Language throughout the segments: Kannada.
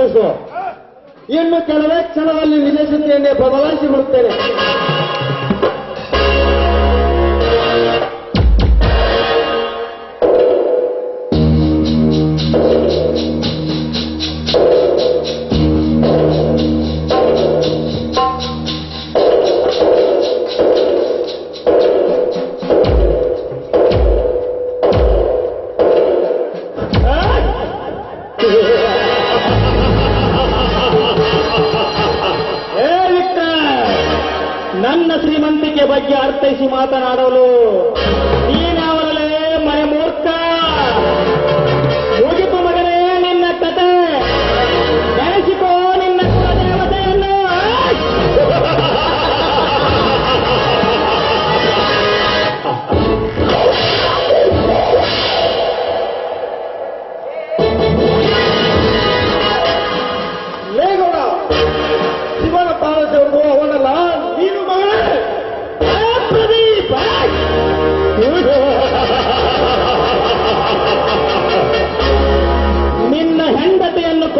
ಕಳಿಸು ಇನ್ನು ಕೆಲವೇ ಕ್ಷಣದಲ್ಲಿ ವಿದೇಶತೆಯನ್ನೇ ಬದಲಾಯಿಸಿ ಬಿಡುತ್ತೇನೆ. ಶ್ರೀಮಂತಿಕೆ ಬಗ್ಗೆ ಅರ್ಥೈಸಿ ಮಾತನಾಡಲು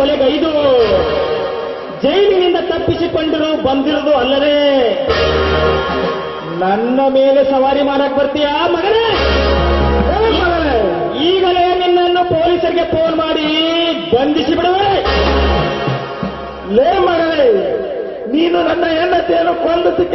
ಕೊಲೆಗೈದು ಜೈಲಿನಿಂದ ತಪ್ಪಿಸಿಕೊಂಡು ಬಂದಿರುವುದು ಅಲ್ಲದೆ ನನ್ನ ಮೇಲೆ ಸವಾರಿ ಮಾಡಕ್ ಬರ್ತೀಯಾ ಮಗನೇ? ಈಗಲೇ ನಿನ್ನನ್ನು ಪೊಲೀಸರಿಗೆ ಫೋನ್ ಮಾಡಿ ಬಂಧಿಸಿ ಬಿಡುವೆ. ಲೇ ಮಗಳೇ ನೀನು ನನ್ನ ಹೆಂಡತಿಯನ್ನು ಕೊಂದಕ್ಕೆ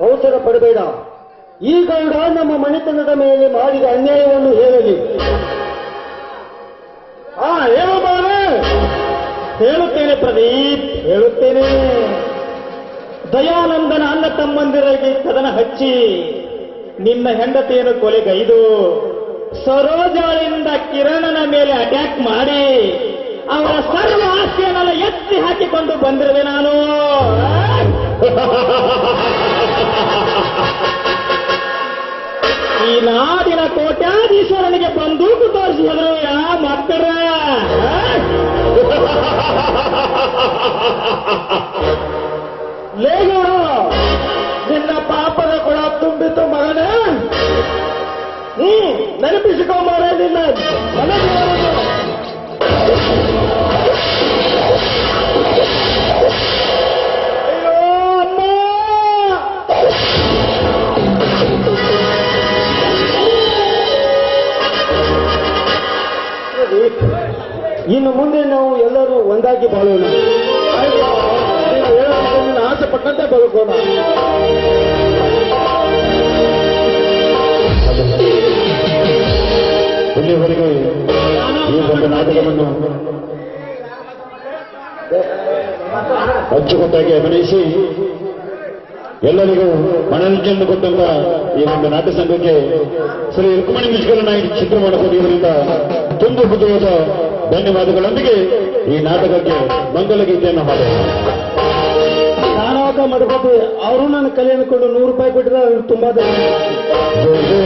ಅವಸರ ಪಡಬೇಡ. ಈ ಗೌಡ ನಮ್ಮ ಮನೆತನದ ಮೇಲೆ ಮಾಡಿದ ಅನ್ಯಾಯವನ್ನು ಹೇಳಲಿ. ಆ, ಹೇಳು ಬಾರೆ ಹೇಳುತ್ತೇನೆ ಪ್ರದೀಪ್, ಹೇಳುತ್ತೇನೆ. ದಯಾನಂದನ ಅನ್ನ ತಮ್ಮಂದಿರಿಗೆ ಕದನ ಹಚ್ಚಿ, ನಿನ್ನ ಹೆಂಡತಿಯನ್ನು ಕೊಲೆಗೈದು ಸರೋಜಾಳಿಂದ ಕಿರಣನ ಮೇಲೆ ಅಟ್ಯಾಕ್ ಮಾಡಿ, ಅವರ ಸರ್ವ ಆಸ್ತಿಯನ್ನೆಲ್ಲ ಎತ್ತಿ ಹಾಕಿಕೊಂಡು ಬಂದಿರುವೆ ನಾನು. ನಾಡಿನ ಕೋಟ್ಯಾಧೀಶ್ವರನಿಗೆ ಬಂದೂಕು ತೋರಿಸಿದ್ರು ಯಾ ಮಕ್ಕಳ ಲೇಗೋಣ ನಿನ್ನ ಪಾಪದ ಇನ್ನು ಮುಂದೆ ನಾವು ಎಲ್ಲರೂ ಒಂದಾಗಿ ಬಾಳೋಣ. ಆಸೆ ಪಟ್ಟಂತೆ ಬದುಕೋಣ. ಇಲ್ಲಿವರೆಗೆ ಈ ಒಂದು ನಾಟಕವನ್ನು ಅಚ್ಚುಕಟ್ಟಾಗಿ ಅಭಿನಯಿಸಿ ಎಲ್ಲರಿಗೂ ಮನರಂಜನೆ ಕೊಟ್ಟಂತ ಈ ಒಂದು ನಾಟ್ಯ ಸಂಘಕ್ಕೆ ಶ್ರೀ ರುಕ್ಮಣಿ ಮಿಶ್ಕರ ನಾಯಕ ಚಿತ್ರ ತುಂಬ ಹೃದಯದ ಧನ್ಯವಾದಗಳೊಂದಿಗೆ ಈ ನಾಟಕಕ್ಕೆ ಮಂಗಲ ಗೀತೆಯನ್ನು ಮಾಡೋಣ ನಾನಾಟ ಮಾಡಬೇಕು ಅವರು ನಾನು ಕಲೆ ಅನ್ಕೊಂಡು ನೂರು ರೂಪಾಯಿ ಕೊಟ್ಟರೆ ಅವ್ರಿಗೆ ತುಂಬಾ ಧನ್ಯವಾದ